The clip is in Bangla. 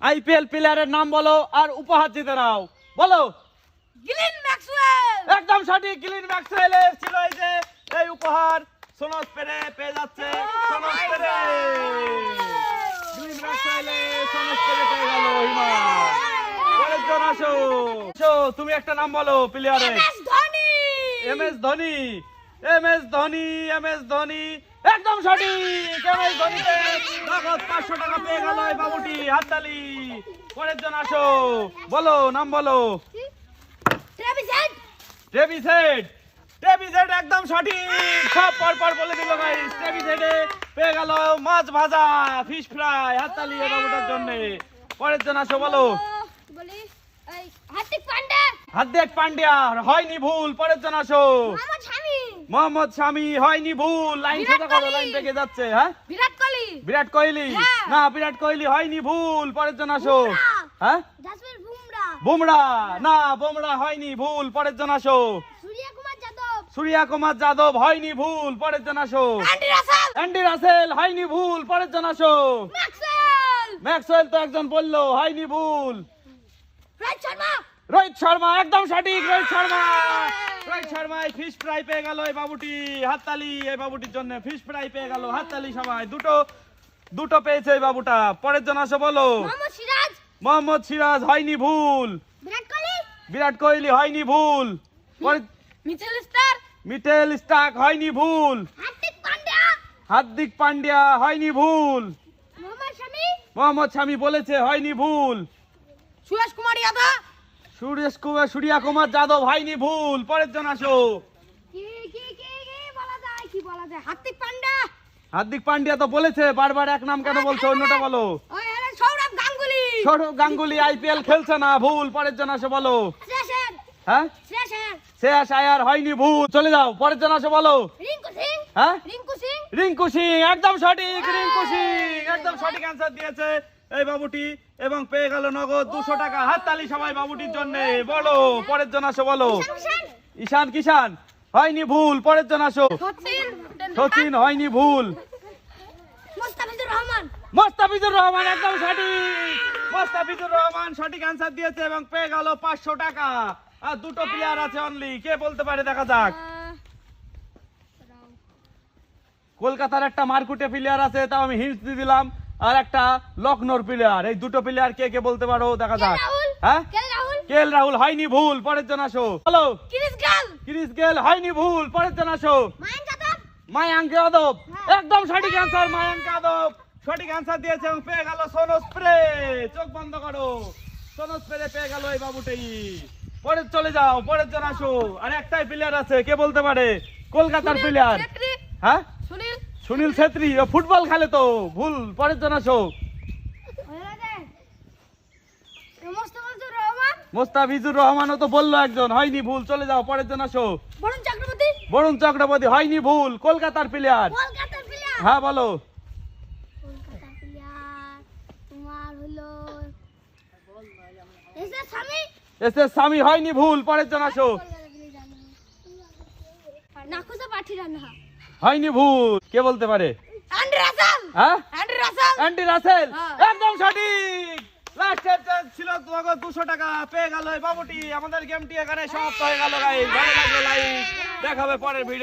আইপিএল প্লেয়ারের নাম বলো আর উপহার জিতে নাও। বলো। গ্লিন ম্যাক্সওয়েল একদম সঠিক গ্লিন ম্যাক্সওয়েল ছিল এই যে এই উপহার সোনস পেরে পেয়ে যাচ্ছে সোনস পেরে। গ্লিন ম্যাক্সওয়েল সোনস পেরে পেয়ে গেল হিমা পরের জন আসো। আসো, তুমি একটা নাম বলো প্লেয়ারের M S Dhoni M S Dhoni M S Dhoni M S Dhoni একদম সঠিক এম এস ধোনিতে নগদ পাঁচশো টাকা পেয়ে গেল এই হাততালি পরের জন আসো। বলো নাম বলো। ট্রেভিস হেড ডেভিস হেড একদম সঠিক। সব পর পর বলে দিল গাইস ডেভিস হেডে পেয়ে গেল মাছ ভাজা ফিশ ফ্রাই হাততালি বাবুটার জন্য। পরের জন আসো বলো। হার্দিক পান্ডিয়া হয়নি ভুল। পরের জন আসো। মোহাম্মদ শামি। হয়নি ভুল। লাইন সোজা করো লাইন থেকে যাচ্ছে হ্যাঁ? বিরাট বিরাট কোহলি হ্যাঁ। না বিরাট কোহলি হয়নি ভুল। পরের জন আসো। হ্যাঁ? বুমরা। না বুমরা হয়নি ভুল। পরের জন আসো। সূর্যা কুমার যাদব। হয়নি ভুল। পরের জন আসো। Andy Russell. হয়নি ভুল। পরের জন আসো। ম্যাক্সওয়েল তো একজন বলল হয়নি ভুল। রোহিত শর্মা। রোহিত শর্মা একদম সঠিক রোহিত শর্মা। শর্মা ফিশ ফ্রাই পেয়ে গেল এই বাবুটি। হাততালি এই বাবুটির জন্য ফিশ ফ্রাই পেয়ে গেল। হাততালি সবাই। দুটো দুটো পেয়েছে এই বাবুটা। পরের জন আসো বলো। মোহাম্মদ সিরাজ। হয়নি ভুল। বিরাট কোহলি। হয়নি ভুল। মিটেল স্টাক হয়নি ভুল। হার্দিক পান্ডিয়া হয়নি ভুল। মোহাম্মদ শামি। বলেছে হয়নি ভুল। সুরেশ কুমার যাদব। সুরেশ কুমার সূর্যা কুমার যাদব হয়নি ভুল পরের জন আসো। কি কি কি কি বলা যায় কি বলা যায়? হার্দিক পান্ডা। হার্দিক পান্ডিয়া তো বলেছে বারবার এক নাম কেন বলছো অন্যটা বলো। সৌরভ গাঙ্গুলি। সৌরভ গাঙ্গুলি আইপিএল খেলছে না ভুল পরের জন আসো বলো। হ্যাঁ? শ্রেয়াস আয়ার হয়নি ভুল চলে যাও পরের জন আসো বলো। রিঙ্কু সিং। হ্যাঁ? রিঙ্কু সিং। রিঙ্কু সিং একদম সঠিক রিঙ্কু সিং একদম সঠিক অ্যান্সার দিয়েছে। এই বাবুটি এবং পেয়ে গেল নগদ দুশো টাকা। হাততালি সবাই বাবুটির জন্য। বলো পরের জন আসো বলো। ঈশান কিষান হয়নি ভুল পরের জন আসো। সচিন হয়নি ভুল। মোস্তাফিজুর রহমান। একদম সঠিক। মোস্তাফিজুর রহমান সঠিক অ্যান্সার দিয়েছে এবং পেয়ে গেল পাঁচশো টাকা। আর দুটো প্লেয়ার আছে অনলি কে বলতে পারে দেখা যাক। কলকাতার একটা মারকুটে প্লেয়ার আছে তাও আমি হিন্টস দিয়ে দিলাম। আর একটা লখনৌর প্লেয়ার এই দুটো প্লেয়ার কে কে বলতে পারো? দেখা যাক। হ্যাঁ? কে রাহুল? হয়নি ভুল পরের জন আসো। Hello Chris Gayle. হয়নি ভুল পরের জন আসো। মায়াঙ্ক যাদব। যাদব। হ্যাঁ। একদম সঠিক অ্যান্সার মায়াঙ্ক যাদব। সঠিক অ্যান্সার দিয়েছে এবং পেয়ে গেল সোনো স্প্রে চোখ বন্ধ করো। সোনো স্প্রে পেয়ে গেল এই বাবুটাই। পরে চলে যাও পরের জন আসো। আর একটাই প্লেয়ার আছে কে বলতে পারে? কলকাতার প্লেয়ার হ্যাঁ? সুনীল ছেত্রী ও ফুটবল খেলে তো ভুল পরের জন আসো মুস্তাফিজুর রহমানও তো বলল একজন হয়নি ভুল চলে যাও পরের জন আসো বরুণ চক্রবর্তী। বরুণ চক্রবর্তী হয়নি ভুল কলকাতার প্লেয়ার হ্যাঁ বলো। এসে এস স্বামী হয়নি ভুল পরের জন আসো পাঠি রান্না। হয়নি ভুল কে বলতে পারে? অ্যান্ডি রাসেল হ্যাঁ? অ্যান্ডি রাসেল অ্যান্ডি রাসেল হ্যাঁ। একদম সঠিক। লাস্টের ছিল তোমাকে দুশো টাকা পেয়ে গেল এই বাবুটি। আমাদের গেমটি এখানে সমাপ্ত হয়ে গেল গাইস ভালো লাগল লাইক দেখাবে পরের ভিডিও